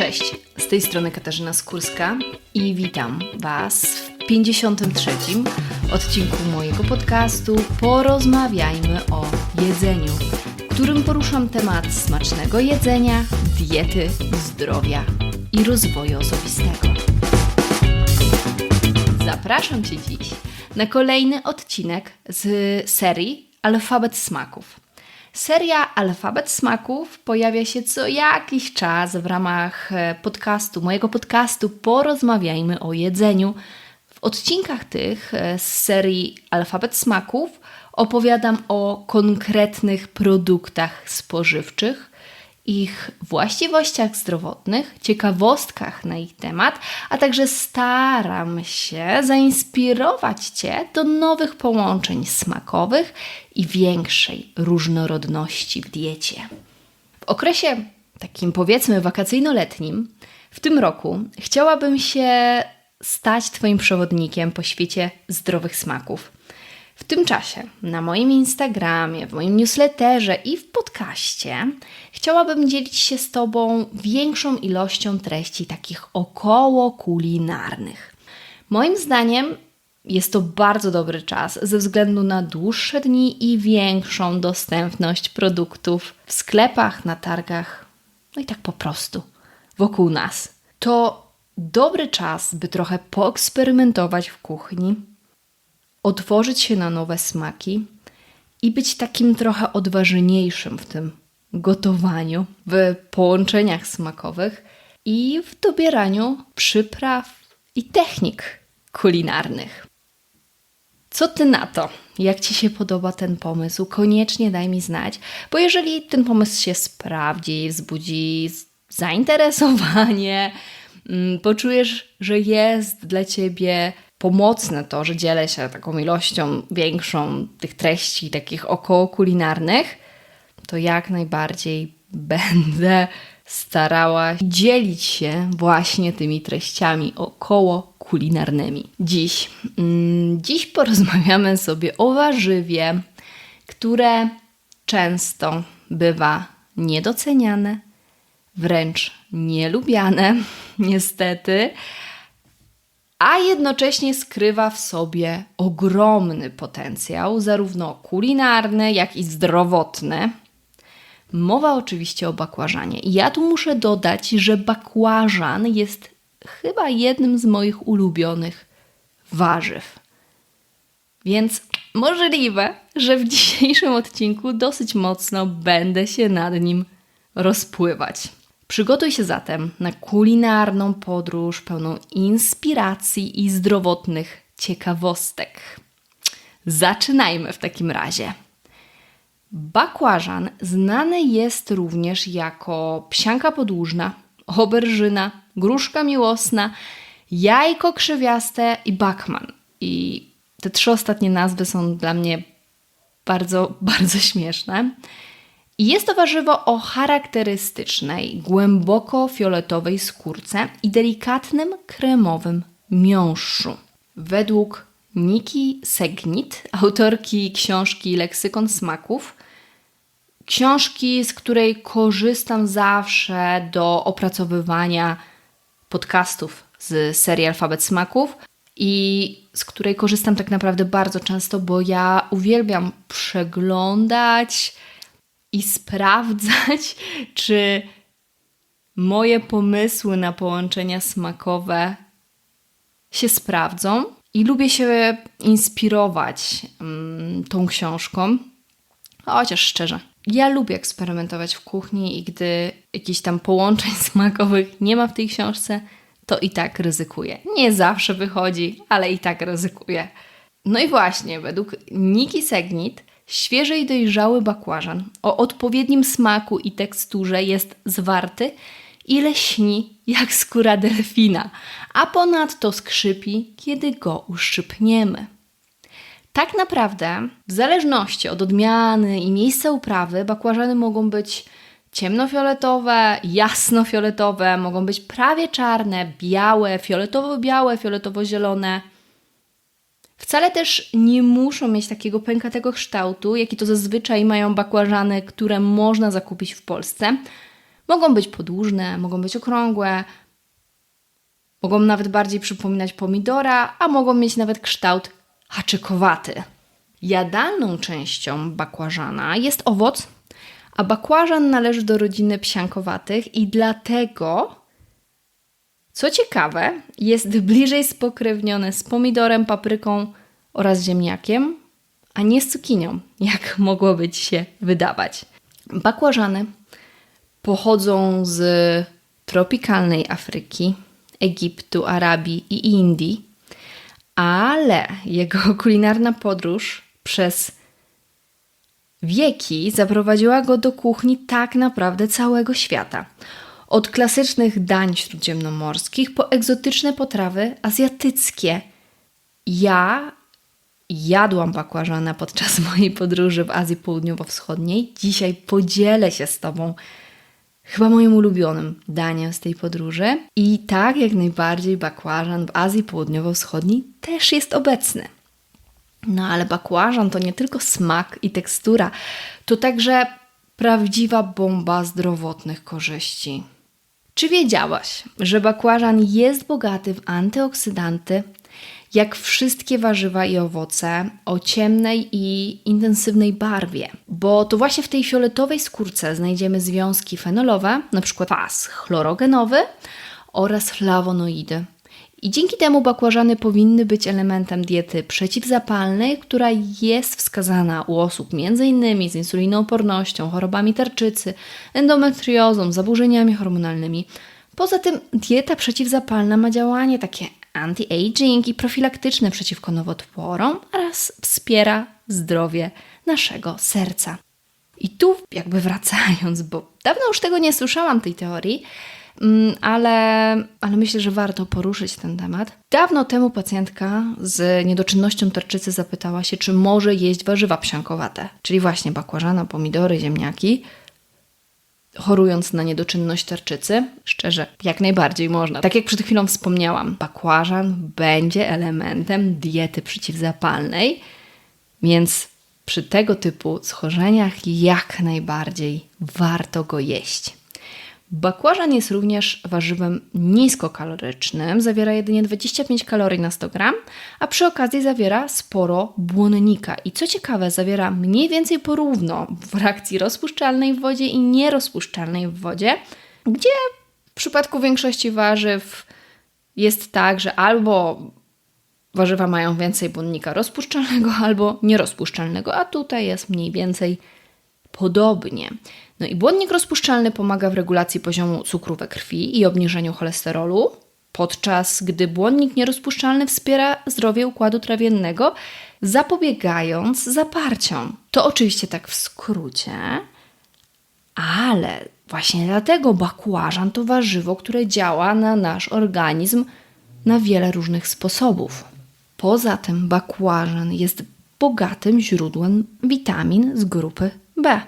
Cześć, z tej strony Katarzyna Skórska i witam Was w 53. odcinku mojego podcastu Porozmawiajmy o jedzeniu, w którym poruszam temat smacznego jedzenia, diety, zdrowia i rozwoju osobistego. Zapraszam Cię dziś na kolejny odcinek z serii Alfabet Smaków. Seria Alfabet Smaków pojawia się co jakiś czas w ramach e, podcastu, mojego podcastu Porozmawiajmy o jedzeniu. W odcinkach tych e, z serii Alfabet Smaków opowiadam o konkretnych produktach spożywczych, ich właściwościach zdrowotnych, ciekawostkach na ich temat, a także staram się zainspirować Cię do nowych połączeń smakowych i większej różnorodności w diecie. W okresie takim powiedzmy wakacyjno-letnim w tym roku chciałabym się stać Twoim przewodnikiem po świecie zdrowych smaków. W tym czasie na moim Instagramie, w moim newsletterze i w podcaście chciałabym dzielić się z Tobą większą ilością treści takich około kulinarnych. Moim zdaniem jest to bardzo dobry czas ze względu na dłuższe dni i większą dostępność produktów w sklepach, na targach, no i tak po prostu wokół nas. To dobry czas, by trochę poeksperymentować w kuchni, otworzyć się na nowe smaki i być takim trochę odważniejszym w tym gotowaniu, w połączeniach smakowych i w dobieraniu przypraw i technik kulinarnych. Co ty na to? Jak ci się podoba ten pomysł? Koniecznie daj mi znać, bo jeżeli ten pomysł się sprawdzi, wzbudzi zainteresowanie, mm, poczujesz, że jest dla ciebie pomocne to, że dzielę się taką ilością większą tych treści, takich około kulinarnych, to jak najbardziej będę starała dzielić się właśnie tymi treściami około kulinarnymi. Dziś, mm, dziś porozmawiamy sobie o warzywie, które często bywa niedoceniane, wręcz nielubiane, niestety, a jednocześnie skrywa w sobie ogromny potencjał, zarówno kulinarny, jak i zdrowotny. Mowa oczywiście o bakłażanie. I ja tu muszę dodać, że bakłażan jest chyba jednym z moich ulubionych warzyw. Więc możliwe, że w dzisiejszym odcinku dosyć mocno będę się nad nim rozpływać. Przygotuj się zatem na kulinarną podróż pełną inspiracji i zdrowotnych ciekawostek. Zaczynajmy w takim razie. Bakłażan znany jest również jako psianka podłużna, oberżyna, gruszka miłosna, jajko krzywiaste i bakman. I te trzy ostatnie nazwy są dla mnie bardzo, bardzo śmieszne. Jest to warzywo o charakterystycznej, głęboko fioletowej skórce i delikatnym kremowym miąższu. Według Niki Segnit, autorki książki Leksykon Smaków, książki, z której korzystam zawsze do opracowywania podcastów z serii Alfabet Smaków i z której korzystam tak naprawdę bardzo często, bo ja uwielbiam przeglądać i sprawdzać, czy moje pomysły na połączenia smakowe się sprawdzą. I lubię się inspirować um, tą książką, chociaż szczerze. Ja lubię eksperymentować w kuchni i gdy jakichś tam połączeń smakowych nie ma w tej książce, to i tak ryzykuję. Nie zawsze wychodzi, ale i tak ryzykuję. No i właśnie, według Niki Segnit Świeży i dojrzały bakłażan o odpowiednim smaku i teksturze jest zwarty i leśni jak skóra delfina, a ponadto skrzypi, kiedy go uszczypniemy. Tak naprawdę, w zależności od odmiany i miejsca uprawy, bakłażany mogą być ciemnofioletowe, jasnofioletowe, mogą być prawie czarne, białe, fioletowo-białe, fioletowo-zielone – Wcale też nie muszą mieć takiego pękatego kształtu, jaki to zazwyczaj mają bakłażany, które można zakupić w Polsce. Mogą być podłużne, mogą być okrągłe, mogą nawet bardziej przypominać pomidora, a mogą mieć nawet kształt haczykowaty. Jadalną częścią bakłażana jest owoc, a bakłażan należy do rodziny psiankowatych i dlatego, co ciekawe, jest bliżej spokrewniony z pomidorem, papryką oraz ziemniakiem, a nie z cukinią, jak mogłoby ci się wydawać. Bakłażany pochodzą z tropikalnej Afryki, Egiptu, Arabii i Indii, ale jego kulinarna podróż przez wieki zaprowadziła go do kuchni tak naprawdę całego świata. Od klasycznych dań śródziemnomorskich po egzotyczne potrawy azjatyckie. Ja jadłam bakłażana podczas mojej podróży w Azji Południowo-Wschodniej. Dzisiaj podzielę się z Tobą chyba moim ulubionym daniem z tej podróży. I tak jak najbardziej bakłażan w Azji Południowo-Wschodniej też jest obecny. No ale bakłażan to nie tylko smak i tekstura, to także prawdziwa bomba zdrowotnych korzyści. Czy wiedziałaś, że bakłażan jest bogaty w antyoksydanty, jak wszystkie warzywa i owoce o ciemnej i intensywnej barwie, bo to właśnie w tej fioletowej skórce znajdziemy związki fenolowe, np. kwas chlorogenowy oraz flawonoidy. I dzięki temu bakłażany powinny być elementem diety przeciwzapalnej, która jest wskazana u osób m.in. z insulinoopornością, chorobami tarczycy, endometriozą, zaburzeniami hormonalnymi. Poza tym dieta przeciwzapalna ma działanie takie anti-aging i profilaktyczne przeciwko nowotworom oraz wspiera zdrowie naszego serca. I tu jakby wracając, bo dawno już tego nie słyszałam, tej teorii, ale, ale myślę, że warto poruszyć ten temat. Dawno temu pacjentka z niedoczynnością tarczycy zapytała się, czy może jeść warzywa psiankowate, czyli właśnie bakłażana, pomidory, ziemniaki, chorując na niedoczynność tarczycy? Szczerze, jak najbardziej można. Tak jak przed chwilą wspomniałam, bakłażan będzie elementem diety przeciwzapalnej, więc przy tego typu schorzeniach jak najbardziej warto go jeść. Bakłażan jest również warzywem niskokalorycznym, zawiera jedynie 25 kalorii na 100 gram, a przy okazji zawiera sporo błonnika. I co ciekawe, zawiera mniej więcej porówno w frakcji rozpuszczalnej w wodzie i nierozpuszczalnej w wodzie, gdzie w przypadku większości warzyw jest tak, że albo warzywa mają więcej błonnika rozpuszczalnego, albo nierozpuszczalnego, a tutaj jest mniej więcej podobnie. No i błonnik rozpuszczalny pomaga w regulacji poziomu cukru we krwi i obniżeniu cholesterolu, podczas gdy błonnik nierozpuszczalny wspiera zdrowie układu trawiennego, zapobiegając zaparciom. To oczywiście tak w skrócie, ale właśnie dlatego bakłażan to warzywo, które działa na nasz organizm na wiele różnych sposobów. Poza tym bakłażan jest bogatym źródłem witamin z grupy B.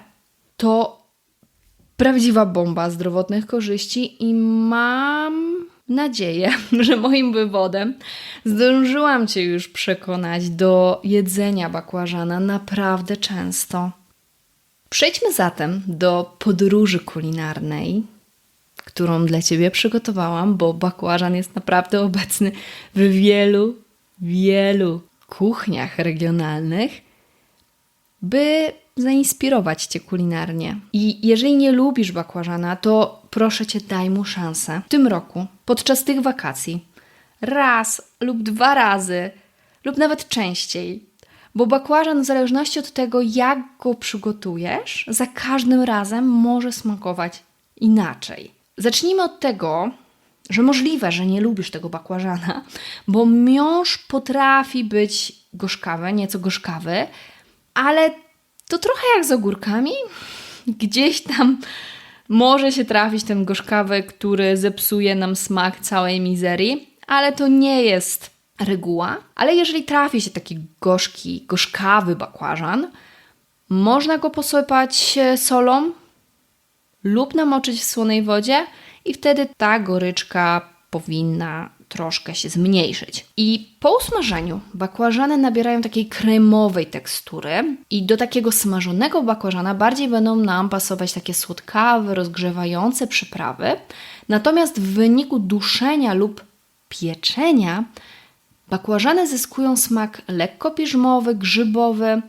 To prawdziwa bomba zdrowotnych korzyści i mam nadzieję, że moim wywodem zdążyłam Cię już przekonać do jedzenia bakłażana naprawdę często. Przejdźmy zatem do podróży kulinarnej, którą dla Ciebie przygotowałam, bo bakłażan jest naprawdę obecny w wielu, wielu kuchniach regionalnych, by zainspirować Cię kulinarnie. I jeżeli nie lubisz bakłażana, to proszę Cię, daj mu szansę. W tym roku, podczas tych wakacji, raz lub dwa razy, lub nawet częściej, bo bakłażan, w zależności od tego, jak go przygotujesz, za każdym razem może smakować inaczej. Zacznijmy od tego, że możliwe, że nie lubisz tego bakłażana, bo miąższ potrafi być gorzkawy, nieco gorzkawy, ale to trochę jak z ogórkami. Gdzieś tam może się trafić ten gorzkawy, który zepsuje nam smak całej mizerii, ale to nie jest reguła. Ale jeżeli trafi się taki gorzki, gorzkawy bakłażan, można go posypać solą lub namoczyć w słonej wodzie i wtedy ta goryczka powinna troszkę się zmniejszyć. I po usmażeniu bakłażany nabierają takiej kremowej tekstury i do takiego smażonego bakłażana bardziej będą nam pasować takie słodkawe, rozgrzewające przyprawy. Natomiast w wyniku duszenia lub pieczenia bakłażany zyskują smak lekko piżmowy, grzybowy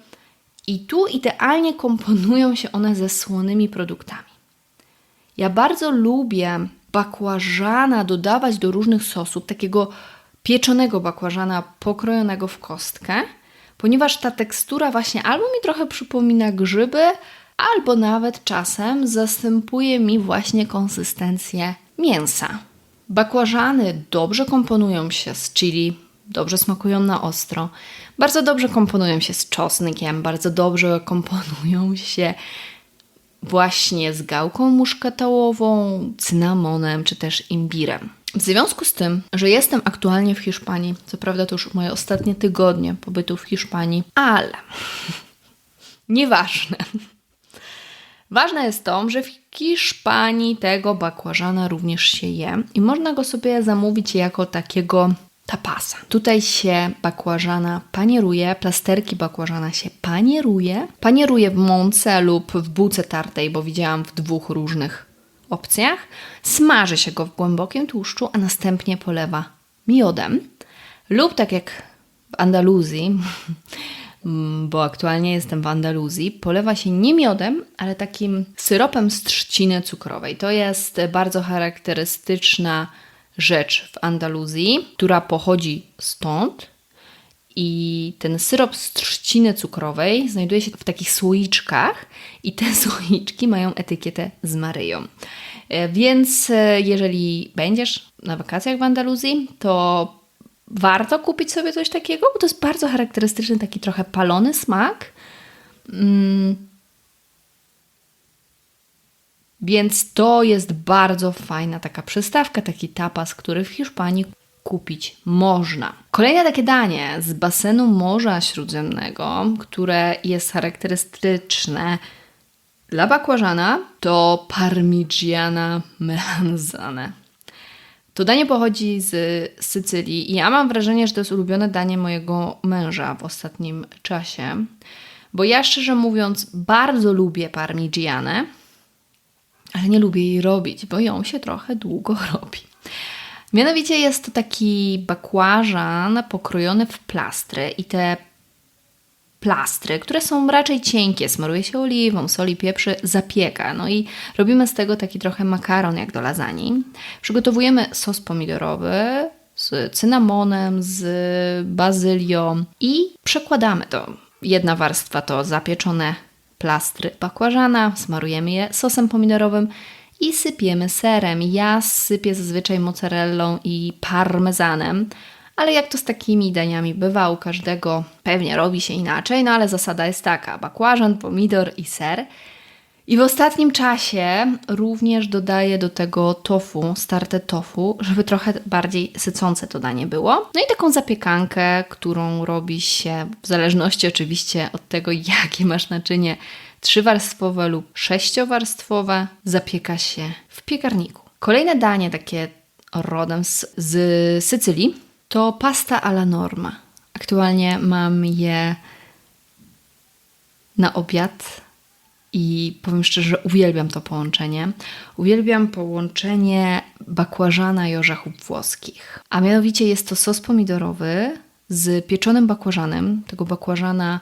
i tu idealnie komponują się one ze słonymi produktami. Ja bardzo lubię bakłażana dodawać do różnych sosów, takiego pieczonego bakłażana pokrojonego w kostkę, ponieważ ta tekstura właśnie albo mi trochę przypomina grzyby, albo nawet czasem zastępuje mi właśnie konsystencję mięsa. Bakłażany dobrze komponują się z chili, dobrze smakują na ostro, bardzo dobrze komponują się z czosnkiem, bardzo dobrze komponują się właśnie z gałką muszkatołową, cynamonem czy też imbirem. W związku z tym, że jestem aktualnie w Hiszpanii, co prawda to już moje ostatnie tygodnie pobytu w Hiszpanii, ale nieważne. Ważne jest to, że w Hiszpanii tego bakłażana również się je i można go sobie zamówić jako takiego tapasa. Tutaj się bakłażana panieruje, plasterki bakłażana się panieruje. Panieruje w mące lub w bułce tartej, bo widziałam w dwóch różnych opcjach. Smaży się go w głębokim tłuszczu, a następnie polewa miodem. Lub tak jak w Andaluzji, bo aktualnie jestem w Andaluzji, polewa się nie miodem, ale takim syropem z trzciny cukrowej. To jest bardzo charakterystyczna rzecz w Andaluzji, która pochodzi stąd. I ten syrop z trzciny cukrowej znajduje się w takich słoiczkach, i te słoiczki mają etykietę z Maryją. E, Więc e, jeżeli będziesz na wakacjach w Andaluzji, to warto kupić sobie coś takiego, bo to jest bardzo charakterystyczny, taki trochę palony smak. Mm. Więc to jest bardzo fajna taka przystawka, taki tapas, który w Hiszpanii kupić można. Kolejne takie danie z basenu Morza Śródziemnego, które jest charakterystyczne dla bakłażana, to parmigiana melanzane. To danie pochodzi z Sycylii i ja mam wrażenie, że to jest ulubione danie mojego męża w ostatnim czasie, bo ja szczerze mówiąc bardzo lubię parmigianę, ale nie lubię jej robić, bo ją się trochę długo robi. Mianowicie jest to taki bakłażan pokrojony w plastry i te plastry, które są raczej cienkie, smaruje się oliwą, soli, pieprzy, zapieka. No i robimy z tego taki trochę makaron jak do lasagne. Przygotowujemy sos pomidorowy z cynamonem, z bazylią i przekładamy to. Jedna warstwa to zapieczone plastry bakłażana, smarujemy je sosem pomidorowym i sypiemy serem. Ja sypię zazwyczaj mozzarellą i parmezanem, ale jak to z takimi daniami bywa, u każdego pewnie robi się inaczej, no ale zasada jest taka: bakłażan, pomidor i ser. I w ostatnim czasie również dodaję do tego tofu, starte tofu, żeby trochę bardziej sycące to danie było. No i taką zapiekankę, którą robi się w zależności oczywiście od tego, jakie masz naczynie, trzywarstwowe lub sześciowarstwowe, zapieka się w piekarniku. Kolejne danie takie rodem z, z Sycylii to pasta alla norma. Aktualnie mam je na obiad i powiem szczerze, że uwielbiam to połączenie. Uwielbiam połączenie bakłażana i orzechów włoskich. A mianowicie jest to sos pomidorowy z pieczonym bakłażanem. Tego bakłażana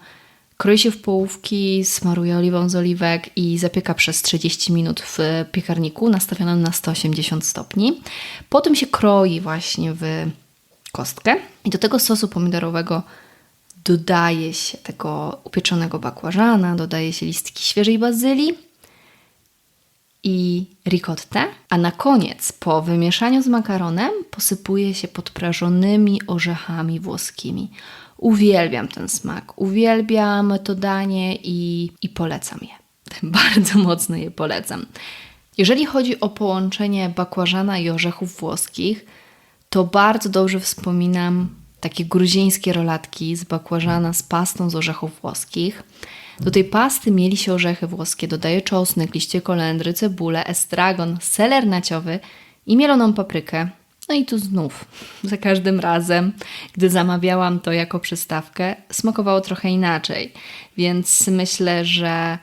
kroi się w połówki, smaruje oliwą z oliwek i zapieka przez 30 minut w piekarniku nastawionym na 180 stopni. Potem się kroi właśnie w kostkę i do tego sosu pomidorowego dodaje się tego upieczonego bakłażana, dodaje się listki świeżej bazylii i ricottę, a na koniec, po wymieszaniu z makaronem, posypuje się podprażonymi orzechami włoskimi. Uwielbiam ten smak, uwielbiam to danie i, i polecam je. Bardzo mocno je polecam. Jeżeli chodzi o połączenie bakłażana i orzechów włoskich, to bardzo dobrze wspominam takie gruzińskie rolatki z bakłażana z pastą z orzechów włoskich. Do tej pasty mieli się orzechy włoskie, dodaję czosnek, liście kolendry, cebulę, estragon, seler naciowy i mieloną paprykę. No i tu znów, za każdym razem, gdy zamawiałam to jako przystawkę, smakowało trochę inaczej. Więc myślę, że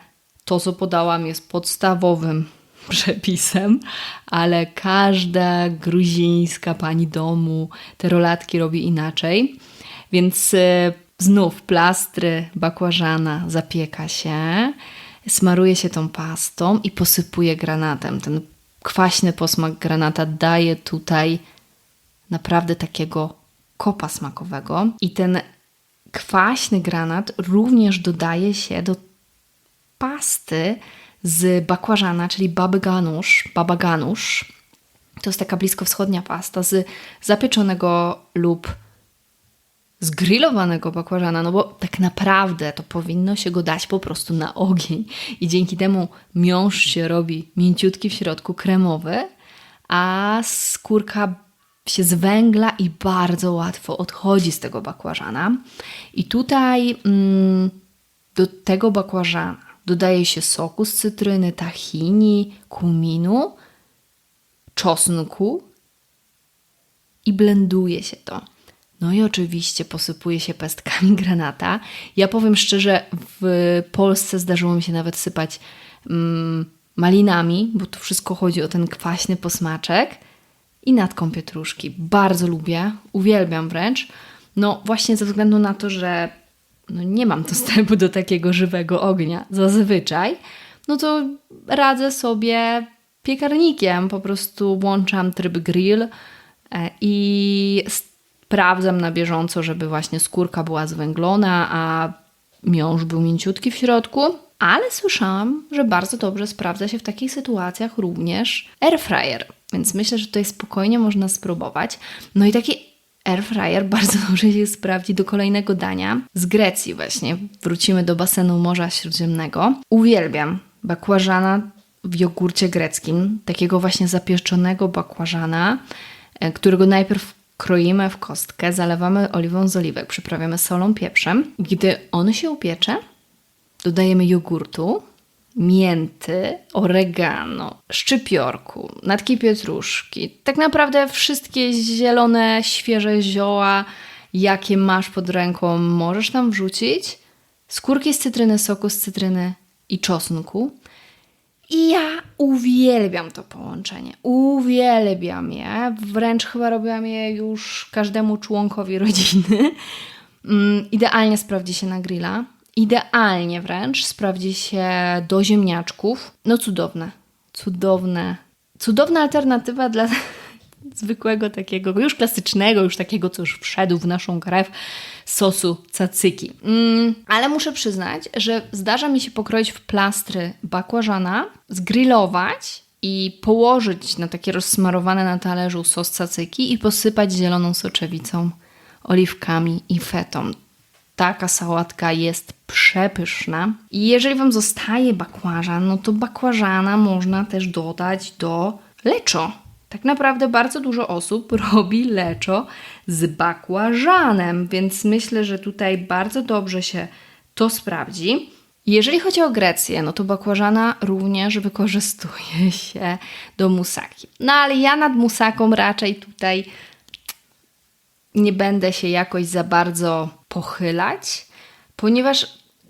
to, co podałam, jest podstawowym przepisem, ale każda gruzińska pani domu te rolatki robi inaczej. Więc y, znów plastry bakłażana zapieka się, smaruje się tą pastą i posypuje granatem. Ten kwaśny posmak granata daje tutaj naprawdę takiego kopa smakowego i ten kwaśny granat również dodaje się do pasty z bakłażana, czyli baby ganusz, baba ganusz. To jest taka bliskowschodnia pasta z zapieczonego lub zgrillowanego bakłażana, no bo tak naprawdę to powinno się go dać po prostu na ogień i dzięki temu miąższ się robi mięciutki w środku, kremowy, a skórka się zwęgla i bardzo łatwo odchodzi z tego bakłażana. I tutaj mm, do tego bakłażana dodaje się soku z cytryny, tahini, kuminu, czosnku i blenduje się to. No i oczywiście posypuje się pestkami granata. Ja powiem szczerze, w Polsce zdarzyło mi się nawet sypać mm, malinami, bo to wszystko chodzi o ten kwaśny posmaczek i natką pietruszki. Bardzo lubię, uwielbiam wręcz. No właśnie ze względu na to, że no nie mam dostępu do takiego żywego ognia zazwyczaj, no to radzę sobie piekarnikiem. Po prostu włączam tryb grill e, i sprawdzam na bieżąco, żeby właśnie skórka była zwęglona, a miąższ był mięciutki w środku. Ale słyszałam, że bardzo dobrze sprawdza się w takich sytuacjach również air fryer, więc myślę, że tutaj spokojnie można spróbować. No i taki air fryer bardzo dobrze się sprawdzi do kolejnego dania z Grecji właśnie. Wrócimy do basenu Morza Śródziemnego. Uwielbiam bakłażana w jogurcie greckim, takiego właśnie zapieczonego bakłażana, e, którego najpierw kroimy w kostkę, zalewamy oliwą z oliwek, przyprawiamy solą, pieprzem. Gdy on się upiecze, dodajemy jogurtu, mięty, oregano, szczypiorku, natki pietruszki. Tak naprawdę wszystkie zielone, świeże zioła, jakie masz pod ręką, możesz tam wrzucić. Skórki z cytryny, soku z cytryny i czosnku. I ja uwielbiam to połączenie. Uwielbiam je. Wręcz chyba robiłam je już każdemu członkowi rodziny. Mm, idealnie sprawdzi się na grilla. Idealnie wręcz sprawdzi się do ziemniaczków. No cudowne. Cudowne. Cudowna alternatywa dla zwykłego takiego, już klasycznego, już takiego, co już wszedł w naszą krew, sosu cacyki. Mm, ale muszę przyznać, że zdarza mi się pokroić w plastry bakłażana, zgrillować i położyć na takie rozsmarowane na talerzu sos cacyki i posypać zieloną soczewicą, oliwkami i fetą. Taka sałatka jest przepyszna. I jeżeli Wam zostaje bakłażan, no to bakłażana można też dodać do leczo tak naprawdę bardzo dużo osób robi leczo z bakłażanem, więc myślę, że tutaj bardzo dobrze się to sprawdzi. Jeżeli chodzi o Grecję, no to bakłażana również wykorzystuje się do musaki. No ale ja nad musaką raczej tutaj nie będę się jakoś za bardzo pochylać, ponieważ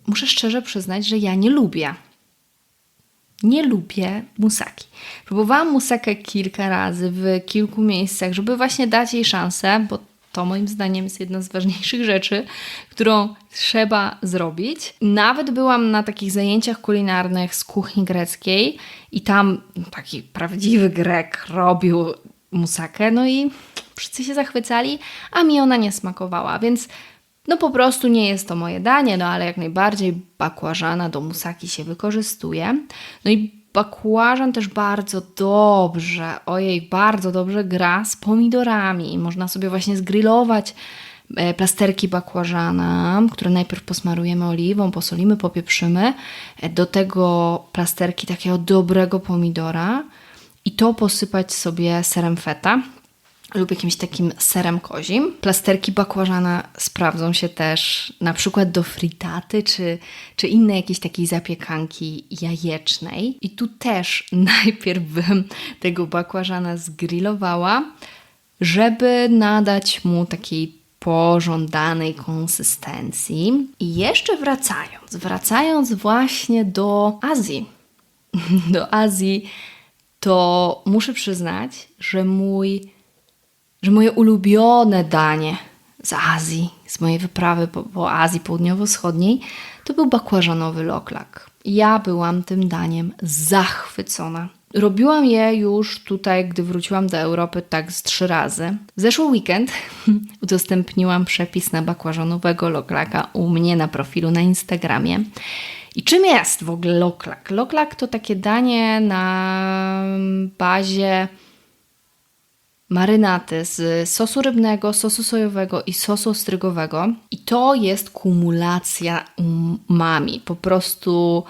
muszę szczerze przyznać, że ja nie lubię nie lubię musaki. Próbowałam musakę kilka razy w kilku miejscach, żeby właśnie dać jej szansę, bo to moim zdaniem jest jedna z ważniejszych rzeczy, którą trzeba zrobić. Nawet byłam na takich zajęciach kulinarnych z kuchni greckiej i tam taki prawdziwy Grek robił musakę, no i wszyscy się zachwycali, a mi ona nie smakowała, więc no po prostu nie jest to moje danie, no ale jak najbardziej bakłażana do musaki się wykorzystuje. No i bakłażan też bardzo dobrze, ojej, bardzo dobrze gra z pomidorami. Można sobie właśnie zgrillować e, plasterki bakłażana, które najpierw posmarujemy oliwą, posolimy, popieprzymy. E, do tego plasterki takiego dobrego pomidora i to posypać sobie serem feta lub jakimś takim serem kozim. Plasterki bakłażana sprawdzą się też na przykład do fritaty czy, czy innej jakiejś takiej zapiekanki jajecznej. I tu też najpierw bym tego bakłażana zgrillowała, żeby nadać mu takiej pożądanej konsystencji. I jeszcze wracając, wracając właśnie do Azji, do Azji, to muszę przyznać, że mój, że moje ulubione danie z Azji, z mojej wyprawy po, po Azji Południowo-Wschodniej, to był bakłażanowy loklak. Ja byłam tym daniem zachwycona. Robiłam je już tutaj, gdy wróciłam do Europy, tak z trzy razy. W zeszły weekend udostępniłam przepis na bakłażanowego loklaka u mnie na profilu na Instagramie. I czym jest w ogóle loklak? Loklak to takie danie na bazie marynaty z sosu rybnego, sosu sojowego i sosu ostrygowego. I to jest kumulacja umami. Po prostu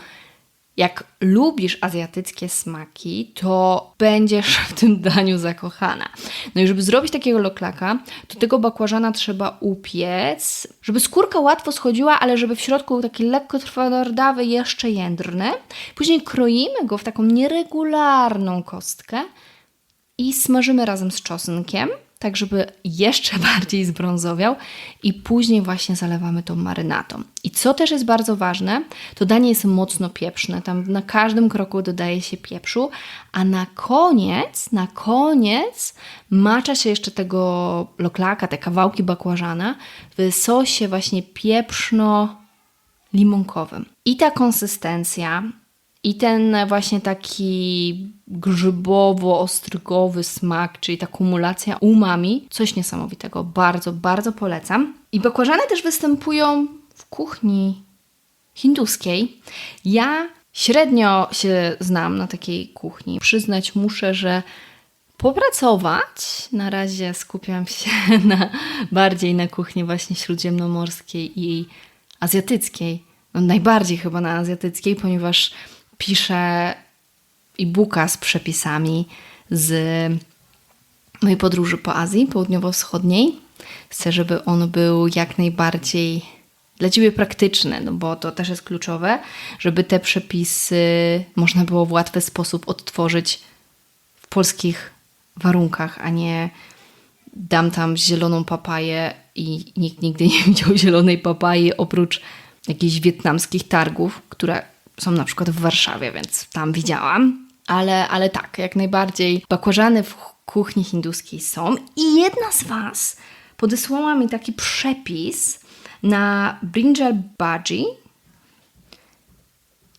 jak lubisz azjatyckie smaki, to będziesz w tym daniu zakochana. No i żeby zrobić takiego loklaka, to tego bakłażana trzeba upiec, żeby skórka łatwo schodziła, ale żeby w środku był taki lekko twardawy, jeszcze jędrny. Później kroimy go w taką nieregularną kostkę i smażymy razem z czosnkiem, tak żeby jeszcze bardziej zbrązowiał i później właśnie zalewamy tą marynatą. I co też jest bardzo ważne, to danie jest mocno pieprzne, tam na każdym kroku dodaje się pieprzu, a na koniec, na koniec macza się jeszcze tego loklaka, te kawałki bakłażana w sosie właśnie pieprzno-limonkowym. I ta konsystencja i ten właśnie taki grzybowo-ostrygowy smak, czyli ta kumulacja umami, coś niesamowitego. Bardzo, bardzo polecam. I bakłażany też występują w kuchni hinduskiej. Ja średnio się znam na takiej kuchni. Przyznać muszę, że popracować. Na razie skupiam się na, bardziej na kuchni właśnie śródziemnomorskiej i azjatyckiej. No, najbardziej chyba na azjatyckiej, ponieważ piszę e-booka z przepisami z mojej podróży po Azji Południowo-Wschodniej. Chcę, żeby on był jak najbardziej dla Ciebie praktyczny, no bo to też jest kluczowe, żeby te przepisy można było w łatwy sposób odtworzyć w polskich warunkach, a nie dam tam zieloną papaję i nikt nigdy nie widział zielonej papaji oprócz jakichś wietnamskich targów, które są na przykład w Warszawie, więc tam widziałam. Ale, ale tak, jak najbardziej bakłażany w kuchni hinduskiej są. I jedna z Was podesłała mi taki przepis na brinjal bhaji.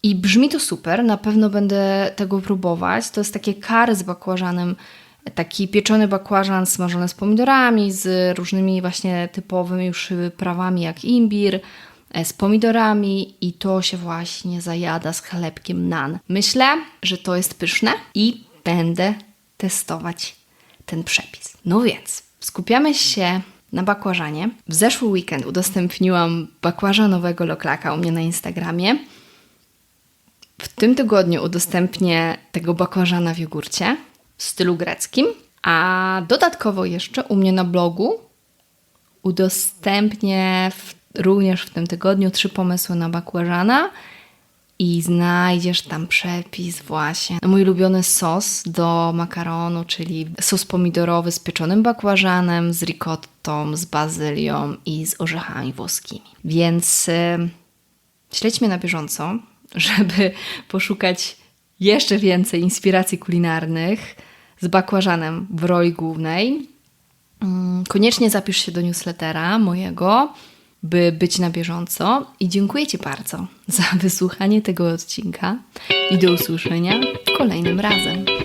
I brzmi to super, na pewno będę tego próbować. To jest takie kary z bakłażanem, taki pieczony bakłażan smażony z pomidorami, z różnymi właśnie typowymi już prawami jak imbir, z pomidorami i to się właśnie zajada z chlebkiem nan. Myślę, że to jest pyszne i będę testować ten przepis. No więc skupiamy się na bakłażanie. W zeszły weekend udostępniłam bakłażanowego loklaka u mnie na Instagramie. W tym tygodniu udostępnię tego bakłażana w jogurcie w stylu greckim, a dodatkowo jeszcze u mnie na blogu udostępnię w również w tym tygodniu trzy pomysły na bakłażana i znajdziesz tam przepis właśnie mój ulubiony sos do makaronu, czyli sos pomidorowy z pieczonym bakłażanem, z ricottą, z bazylią i z orzechami włoskimi. Więc yy, śledź mnie na bieżąco, żeby poszukać jeszcze więcej inspiracji kulinarnych z bakłażanem w roli głównej. Mm, koniecznie zapisz się do newslettera mojego by być na bieżąco. I dziękuję Ci bardzo za wysłuchanie tego odcinka i do usłyszenia kolejnym razem.